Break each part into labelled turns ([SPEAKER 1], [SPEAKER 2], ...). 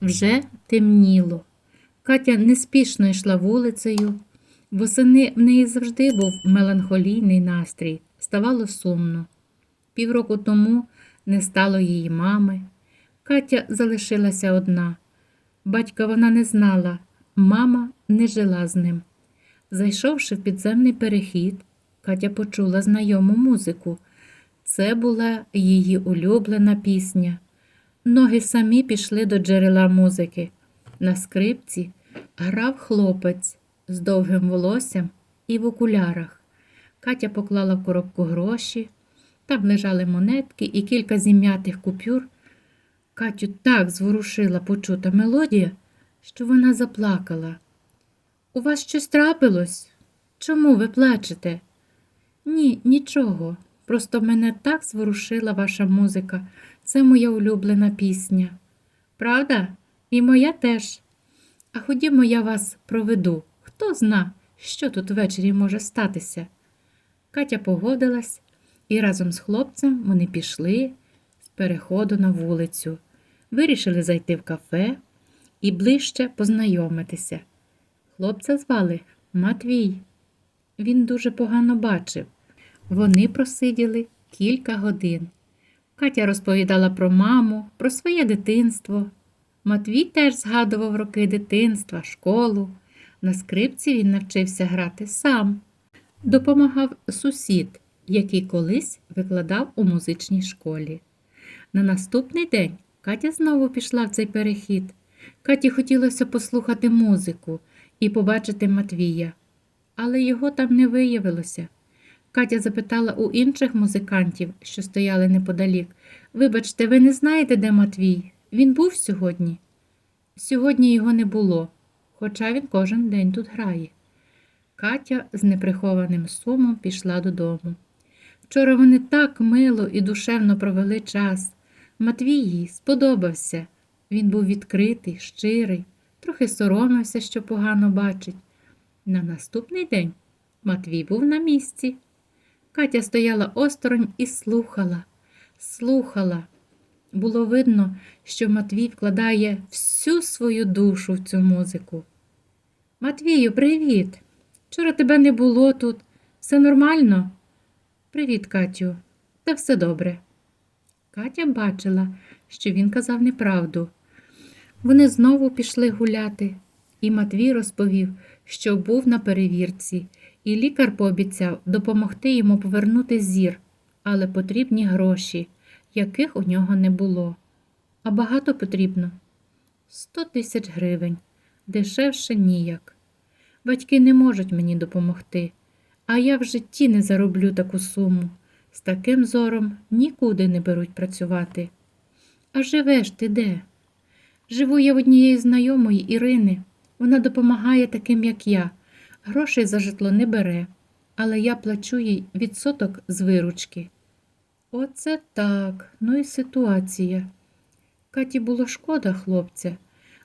[SPEAKER 1] Вже темніло. Катя неспішно йшла вулицею. Восени в неї завжди був меланхолійний настрій, ставало сумно. Півроку тому не стало її мами. Катя залишилася одна. Батька вона не знала, мама не жила з ним. Зайшовши в підземний перехід, Катя почула знайому музику. Це була її улюблена пісня. Ноги самі пішли до джерела музики. На скрипці грав хлопець з довгим волоссям і в окулярах. Катя поклала в коробку гроші, там лежали монетки і кілька зім'ятих купюр. Катю так зворушила почута мелодія, що вона заплакала. У вас щось трапилось? Чому ви плачете? Ні, нічого. Просто мене так зворушила ваша музика. Це моя улюблена пісня. Правда? І моя теж. А ходімо, я вас проведу. Хто зна, що тут ввечері може статися. Катя погодилась, і разом з хлопцем вони пішли з переходу на вулицю, вирішили зайти в кафе і ближче познайомитися. Хлопця звали Матвій. Він дуже погано бачив. Вони просиділи кілька годин. Катя розповідала про маму, про своє дитинство. Матвій теж згадував роки дитинства, школу. На скрипці він навчився грати сам. Допомагав сусід, який колись викладав у музичній школі. На наступний день Катя знову пішла в цей перехід. Каті хотілося послухати музику і побачити Матвія, але його там не виявилося. Катя запитала у інших музикантів, що стояли неподалік. Вибачте, ви не знаєте, де Матвій? Він був сьогодні? Сьогодні його не було, хоча він кожен день тут грає. Катя з неприхованим сумом пішла додому. Вчора вони так мило і душевно провели час. Матвій їй сподобався. Він був відкритий, щирий, трохи соромився, що погано бачить. На наступний день Матвій був на місці. Катя стояла осторонь і слухала, слухала. Було видно, що Матвій вкладає всю свою душу в цю музику. Матвію, привіт! Вчора тебе не було тут. Все нормально? Привіт, Катю. Та все добре. Катя бачила, що він казав неправду. Вони знову пішли гуляти, і Матвій розповів, що був на перевірці, і лікар пообіцяв допомогти йому повернути зір, але потрібні гроші, яких у нього не було. А багато потрібно сто тисяч гривень, дешевше ніяк. Батьки не можуть мені допомогти, а я в житті не зароблю таку суму. З таким зором нікуди не беруть працювати. А живеш ти де? Живу я в однієї знайомої Ірини. Вона допомагає таким, як я. Грошей за житло не бере, але я плачу їй відсоток з виручки. Оце так, ну і ситуація. Каті було шкода хлопця.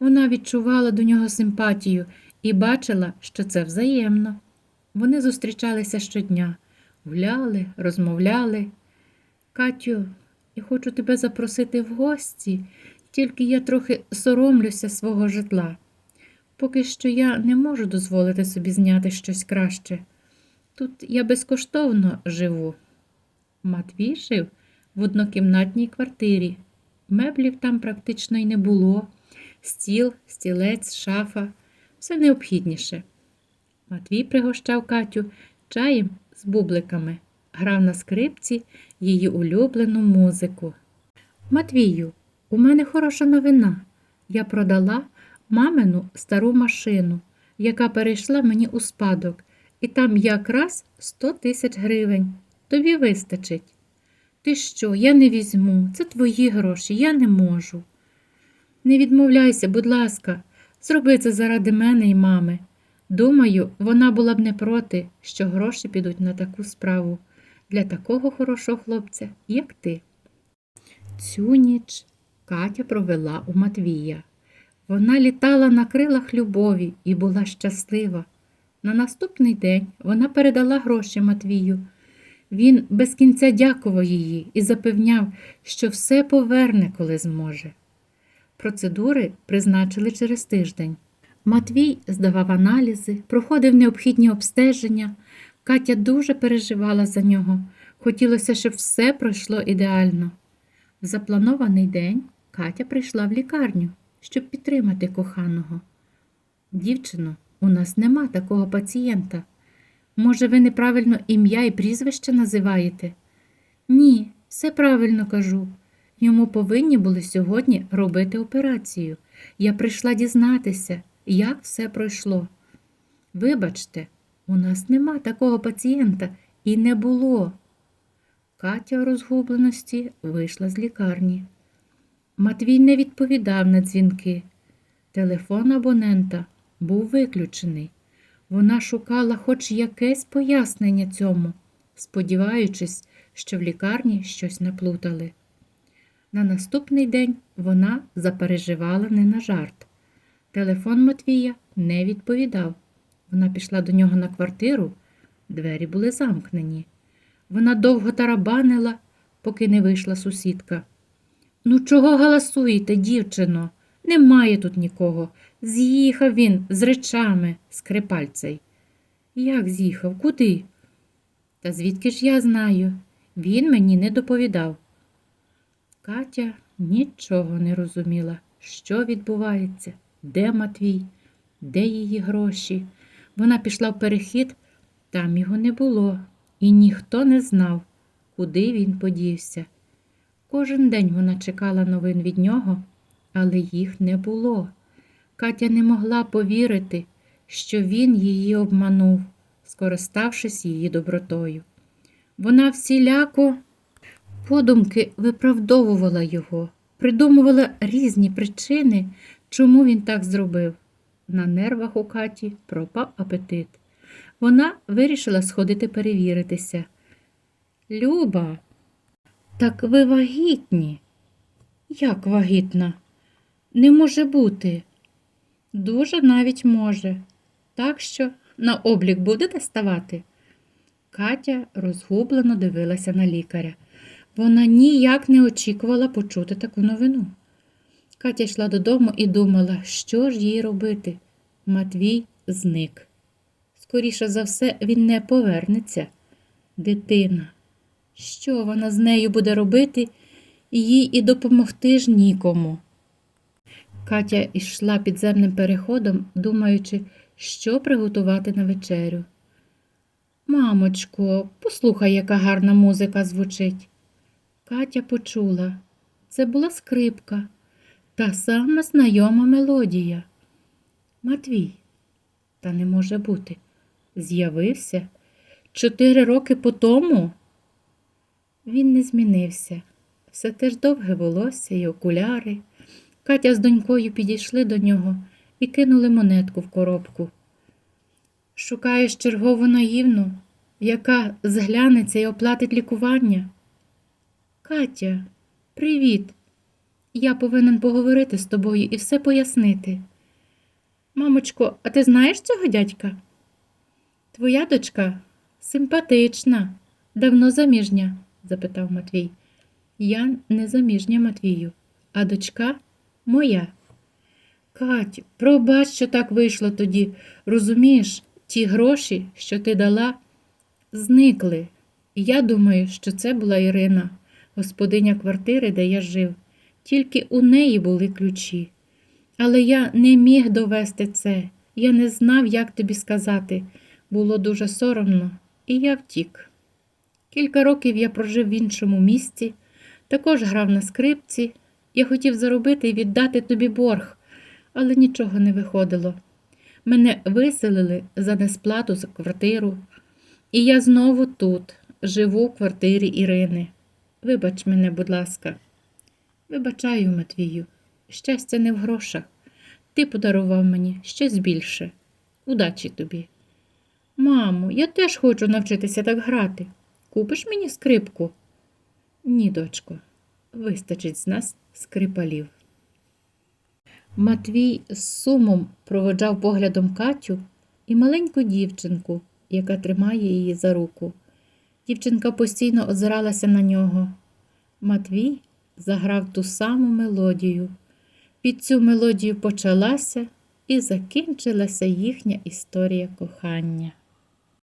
[SPEAKER 1] Вона відчувала до нього симпатію і бачила, що це взаємно. Вони зустрічалися щодня, гуляли, розмовляли. Катю, я хочу тебе запросити в гості, тільки я трохи соромлюся свого житла. Поки що я не можу дозволити собі зняти щось краще. Тут я безкоштовно живу. Матвій жив в однокімнатній квартирі. Меблів там практично й не було. Стіл, стілець, шафа, все необхідніше. Матвій пригощав Катю чаєм з бубликами, грав на скрипці її улюблену музику. Матвію, у мене хороша новина. Я продала мамину стару машину, яка перейшла мені у спадок, і там якраз 100 тисяч гривень. Тобі вистачить. Ти що, я не візьму, це твої гроші, я не можу. Не відмовляйся, будь ласка, зроби це заради мене і мами. Думаю, вона була б не проти, що гроші підуть на таку справу для такого хорошого хлопця, як ти. Цю ніч Катя провела у Матвія. Вона літала на крилах любові і була щаслива. На наступний день вона передала гроші Матвію. Він без кінця дякував її і запевняв, що все поверне, коли зможе. Процедури призначили через тиждень. Матвій здавав аналізи, проходив необхідні обстеження. Катя дуже переживала за нього. Хотілося, щоб все пройшло ідеально. В запланований день Катя прийшла в лікарню, щоб підтримати коханого. Дівчино, у нас нема такого пацієнта. Може, ви неправильно ім'я і прізвище називаєте? Ні, все правильно кажу. Йому повинні були сьогодні робити операцію. Я прийшла дізнатися, як все пройшло. Вибачте, у нас нема такого пацієнта і не було. Катя у розгубленості вийшла з лікарні. Матвій не відповідав на дзвінки. Телефон абонента був виключений. Вона шукала хоч якесь пояснення цьому, сподіваючись, що в лікарні щось наплутали. На наступний день вона запереживала не на жарт. Телефон Матвія не відповідав. Вона пішла до нього на квартиру, двері були замкнені. Вона довго тарабанила, поки не вийшла сусідка. Ну, чого галасуєте, дівчино? Немає тут нікого. З'їхав він з речами, скрипальцей. Як з'їхав? Куди? Та звідки ж я знаю? Він мені не доповідав. Катя нічого не розуміла, що відбувається, де Матвій, де її гроші. Вона пішла в перехід, там його не було, і ніхто не знав, куди він подівся. Кожен день вона чекала новин від нього, але їх не було. Катя не могла повірити, що він її обманув, скориставшись її добротою. Вона всіляко подумки виправдовувала його, придумувала різні причини, чому він так зробив. На нервах у Каті пропав апетит. Вона вирішила сходити перевіритися. Люба, так ви вагітні. Як вагітна? Не може бути. Дуже навіть може. Так що на облік будете ставати? Катя розгублено дивилася на лікаря. Вона ніяк не очікувала почути таку новину. Катя йшла додому і думала, що ж їй робити. Матвій зник. Скоріше за все, він не повернеться. Дитина. Що вона з нею буде робити, їй і допомогти ж нікому. Катя йшла підземним переходом, думаючи, що приготувати на вечерю. Мамочко, послухай, яка гарна музика звучить. Катя почула. Це була скрипка, та сама знайома мелодія. Матвій, та не може бути, з'явився чотири роки по тому. Він не змінився. Все те ж довге волосся і окуляри. Катя з донькою підійшли до нього і кинули монетку в коробку. Шукаєш чергову наївну, яка зглянеться і оплатить лікування. Катя, привіт. Я повинен поговорити з тобою і все пояснити. Мамочко, а ти знаєш цього дядька? Твоя дочка симпатична, давно заміжня? Запитав Матвій. Я не заміжня Матвію, а дочка моя. Кать, пробач, що так вийшло тоді. Розумієш, ті гроші, що ти дала, зникли. Я думаю, що це була Ірина, господиня квартири, де я жив. Тільки у неї були ключі. Але я не міг довести це. Я не знав, як тобі сказати. Було дуже соромно, і я втік. Кілька років я прожив в іншому місці, також грав на скрипці. Я хотів заробити і віддати тобі борг, але нічого не виходило. Мене виселили за несплату за квартиру, і я знову тут, живу в квартирі Ірини. Вибач мене, будь ласка. Вибачаю, Матвію, щастя не в грошах. Ти подарував мені щось більше. Удачі тобі. Мамо, я теж хочу навчитися так грати. Купиш мені скрипку? Ні, дочко, вистачить з нас скрипалів. Матвій з сумом проводжав поглядом Катю і маленьку дівчинку, яка тримає її за руку. Дівчинка постійно озиралася на нього. Матвій заграв ту саму мелодію. Під цю мелодію почалася і закінчилася їхня історія кохання.